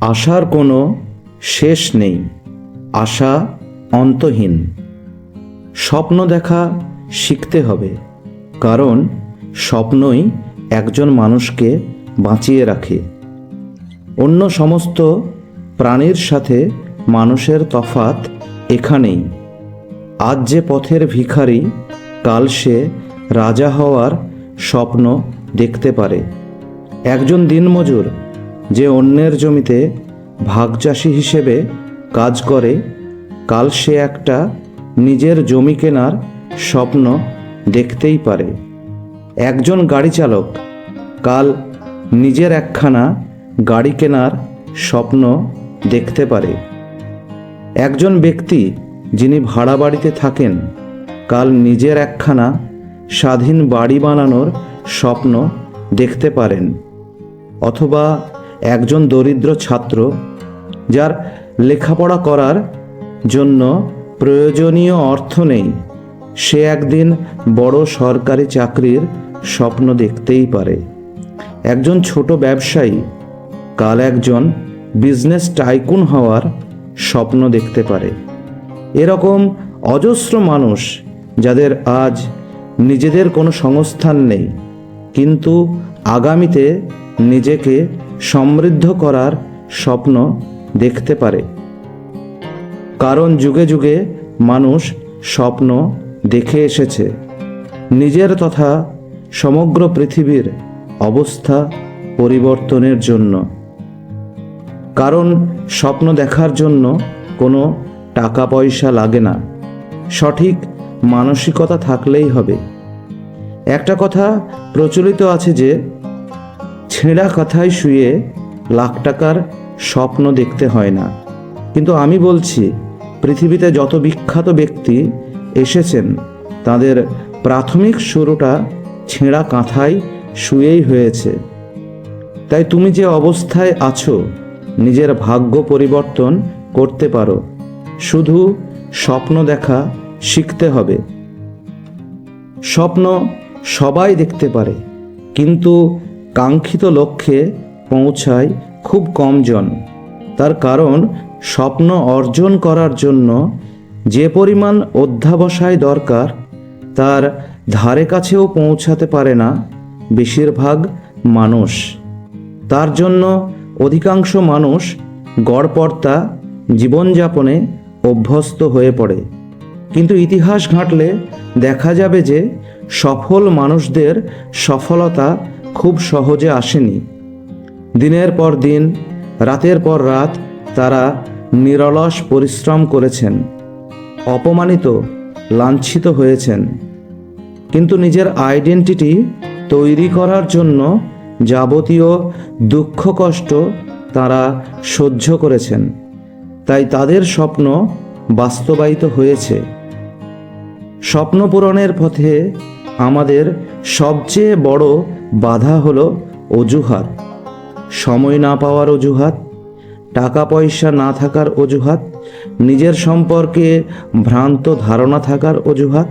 আশার কোনো শেষ নেই, আশা অন্তহীন। স্বপ্ন দেখা শিখতে হবে, কারণ স্বপ্নই একজন মানুষকে বাঁচিয়ে রাখে। অন্য সমস্ত প্রাণীর সাথে মানুষের তফাত এখানেই। আজ যে পথের ভিখারি, কাল সে রাজা হওয়ার স্বপ্ন দেখতে পারে। একজন দিনমজুর যে অন্যের জমিতে ভাগচাষি হিসেবে কাজ করে, কাল সে একটা নিজের জমি কেনার স্বপ্ন দেখতেই পারে। একজন গাড়ি চালক কাল নিজের একখানা গাড়ি কেনার স্বপ্ন দেখতে পারে। একজন ব্যক্তি যিনি ভাড়া বাড়িতে থাকেন, কাল নিজের একখানা স্বাধীন বাড়ি বানানোর স্বপ্ন দেখতে পারেন। অথবা একজন দরিদ্র ছাত্র যার লেখাপড়া করার জন্য প্রয়োজনীয় অর্থ নেই। সে একদিন বড় সরকারি চাকরির স্বপ্ন দেখতেই পারে। একজন ছোট ব্যবসায়ী, কাল একজন বিজনেস টাইকুন হওয়ার স্বপ্ন দেখতে পারে। এরকম অজস্র মানুষ যাদের আজ নিজেদের কোনো সংস্থান নেই, কিন্তু আগামীতে নিজেকে সমৃদ্ধ করার স্বপ্ন দেখতে পারে। কারণ যুগে যুগে মানুষ স্বপ্ন দেখে এসেছে। নিজের তথা সমগ্র পৃথিবীর অবস্থা পরিবর্তনের জন্য। কারণ স্বপ্ন দেখার জন্য কোনো টাকা পয়সা লাগে না। সঠিক মানসিকতা থাকলেই হবে। একটা কথা প্রচলিত আছে যে ছেঁড়া কথায় শুয়ে লাখ টাকার স্বপ্ন দেখতে হয় না। কিন্তু আমি বলছি, পৃথিবীতে যত বিখ্যাত ব্যক্তি এসেছেন, তাদের প্রাথমিক শুরুটা ছেঁড়া কাঁথায় শুয়েই হয়েছে। তাই তুমি যে অবস্থায় আছো, নিজের ভাগ্য পরিবর্তন করতে পারো। শুধু স্বপ্ন দেখা শিখতে হবে। স্বপ্ন সবাই দেখতে পারে, কিন্তু কাঙ্ক্ষিত লক্ষ্যে পৌঁছায় খুব কমজন তার কারণ, স্বপ্ন অর্জন করার জন্য যে পরিমাণ অধ্যাবসায় দরকার, তার ধারে কাছেও পৌঁছাতে পারে না বেশিরভাগ মানুষ। তার জন্য অধিকাংশ মানুষ গড়পর্তা জীবনযাপনে অভ্যস্ত হয়ে পড়ে। কিন্তু ইতিহাস ঘাঁটলে দেখা যাবে যে সফল মানুষদের সফলতা খুব সহজে আসেনি। দিনের পর দিন, রাতের পর রাত তারা নিরলস পরিশ্রম করেছেন, অপমানিত, লাঞ্ছিত হয়েছেন। কিন্তু নিজের আইডেন্টিটি তৈরি করার জন্য যাবতীয় দুঃখ কষ্ট তারা সহ্য করেছেন। তাই তাদের স্বপ্ন বাস্তবায়িত হয়েছে। স্বপ্ন পূরণের পথে আমাদের সবচেয়ে বড় বাধা হলো অজুহাত। সময় না পাওয়ার অজুহাত টাকা পয়সা না থাকার অজুহাত, নিজের সম্পর্কে ভ্রান্ত ধারণা থাকার অজুহাত।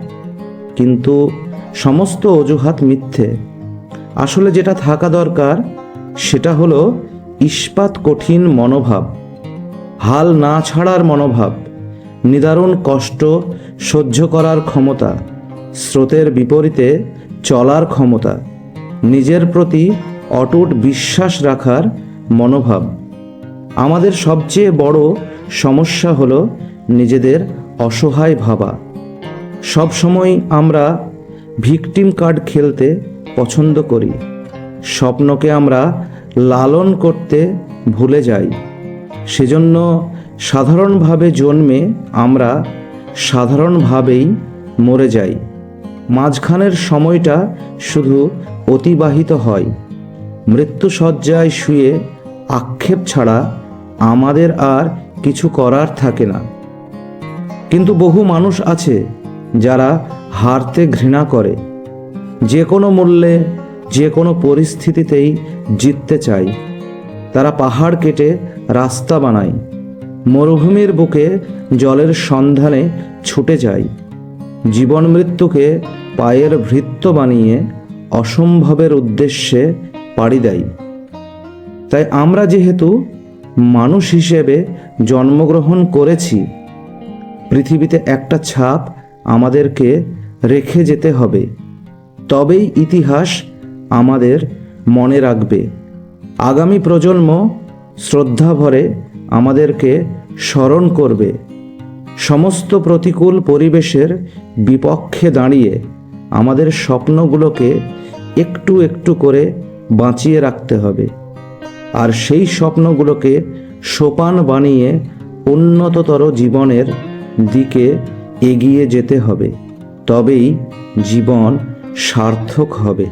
কিন্তু সমস্ত অজুহাত মিথ্যে। আসলে যেটা থাকা দরকার, সেটা হলো ইস্পাত কঠিন মনোভাব, হাল না ছাড়ার মনোভাব, নিদারুণ কষ্ট সহ্য করার ক্ষমতা। স্রোতের বিপরীতে চলার ক্ষমতা, নিজের প্রতি অটুট বিশ্বাস রাখার মনোভাব। আমাদের সবচেয়ে বড় সমস্যা হলো নিজেদের অসহায় ভাবা। সব সময় আমরা ভিকটিম কার্ড খেলতে পছন্দ করি। স্বপ্নকে আমরা লালন করতে ভুলে যাই। সেজন্য সাধারণভাবে জন্মে আমরা সাধারণভাবেই মরে যাই। মাঝখানের সময়টা শুধু অতিবাহিত হয়। মৃত্যুসজ্জায় শুয়ে আক্ষেপ ছাড়া আমাদের আর কিছু করার থাকে না। কিন্তু বহু মানুষ আছে যারা হারতে ঘৃণা করে। যে কোনো মূল্যে, যে কোনো পরিস্থিতিতেই জিততে চায়। তারা পাহাড় কেটে রাস্তা বানায়। মরুভূমির বুকে জলের সন্ধানে ছুটে যায়। জীবন মৃত্যুকে পায়ের ভৃত্য বানিয়ে অসম্ভবের উদ্দেশ্যে পাড়ি দেয়। তাই আমরা যেহেতু মানুষ হিসেবে জন্মগ্রহণ করেছি, পৃথিবীতে একটা ছাপ আমাদেরকে রেখে যেতে হবে। তবেই ইতিহাস আমাদের মনে রাখবে। আগামী প্রজন্ম শ্রদ্ধাভরে আমাদেরকে স্মরণ করবে। সমস্ত প্রতিকূল পরিবেশের বিপক্ষে দাঁড়িয়ে আমাদের স্বপ্নগুলোকে একটু একটু করে বাঁচিয়ে রাখতে হবে। আর সেই স্বপ্নগুলোকে সোপান বানিয়ে উন্নততর জীবনের দিকে এগিয়ে যেতে হবে। তবেই জীবন সার্থক হবে।